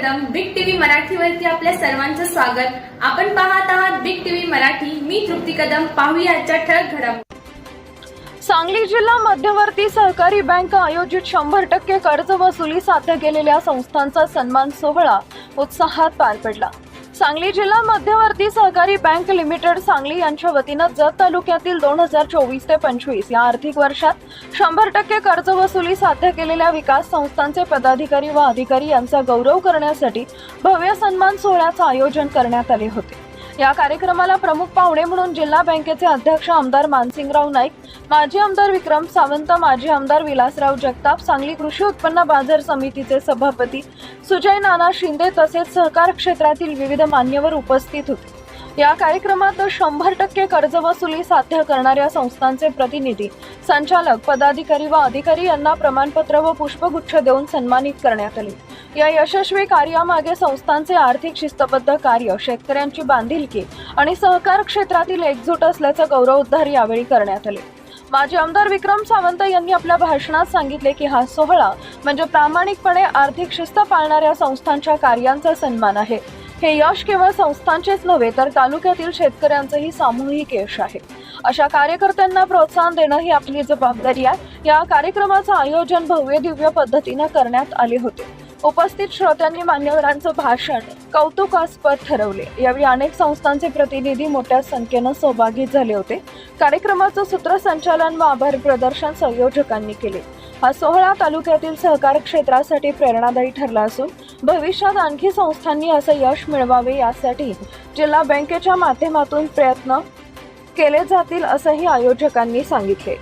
Kadam big TV मराठीवरती आपल्या सर्वांचं स्वागत. आपण पाहत आहात बिग टीव्ही मराठी. मी तृप्ती कदम. पाहूया आजच्या ठळक घडामोडी. सांगली जिल्हा मध्यवर्ती सहकारी बँक आयोजित शंभर टक्के कर्ज वसुली साध्य केलेल्या संस्थांचा सन्मान सोहळा उत्साहात पार पडला. सांगली जिल्हा मध्यवर्ती सहकारी बँक लिमिटेड सांगली यांच्या वतीनं जत तालुक्यातील दोन हजार चोवीस ते पंचवीस या आर्थिक वर्षात शंभर टक्के कर्ज वसुली साध्य केलेल्या विकास संस्थांचे पदाधिकारी व अधिकारी यांचा गौरव करण्यासाठी भव्य सन्मान सोहळ्याचं आयोजन करण्यात आले होते. या कार्यक्रमाला प्रमुख पाहुणे म्हणून जिल्हा बँकेचे अध्यक्ष आमदार मानसिंगराव नाईक माजी आमदार विक्रम सावंत माजी आमदार विलासराव जगताप सांगली कृषी उत्पन्न बाजार समितीचे सभापती सुजय नाना शिंदे तसेच सहकार क्षेत्रातील विविध मान्यवर उपस्थित होते. या कार्यक्रमात शंभर टक्के कर्ज वसुली साध्य करणाऱ्या संस्थांचे प्रतिनिधी संचालक पदाधिकारी व अधिकारी यांना प्रमाणपत्र व पुष्पगुच्छ देऊन सन्मानित करण्यात आले. या यशस्वी कार्यामागे संस्थांचे आर्थिक शिस्तबद्ध कार्य शेतकऱ्यांची बांधिलकी आणि सहकार क्षेत्रातील एकजूट असल्याचा गौरवोद्गार यावेळी करण्यात आले. माजी आमदार विक्रम सावंत यांनी आपल्या भाषणात सांगितले की हा सोहळा म्हणजे प्रामाणिकपणे आर्थिक शिस्त पाळणाऱ्या संस्थांच्या कार्यांचा सन्मान आहे. हे यश केवळ संस्थांचेच नव्हे तर तालुक्यातील शेतकऱ्यांचंही सामूहिक यश आहे. अशा कार्यकर्त्यांना प्रोत्साहन देणं ही आपली जबाबदारी आहे. या कार्यक्रमाचं आयोजन भव्य दिव्य पद्धतीनं करण्यात आले होते. उपस्थित श्रोत्यांनी मान्यवरांचं भाषण कौतुकास्पद ठरवले. यावेळी अनेक संस्थांचे प्रतिनिधी मोठ्या संख्येनं सहभागी झाले होते. कार्यक्रमाचं सूत्रसंचालन व आभार प्रदर्शन संयोजकांनी केले. हा सोहळा तालुक्यातील सहकार क्षेत्रासाठी प्रेरणादायी ठरला असून भविष्यात आणखी संस्थांनी असं यश मिळवावे यासाठी जिल्हा बँकेच्या माध्यमातून प्रयत्न केले जातील असंही आयोजकांनी सांगितले.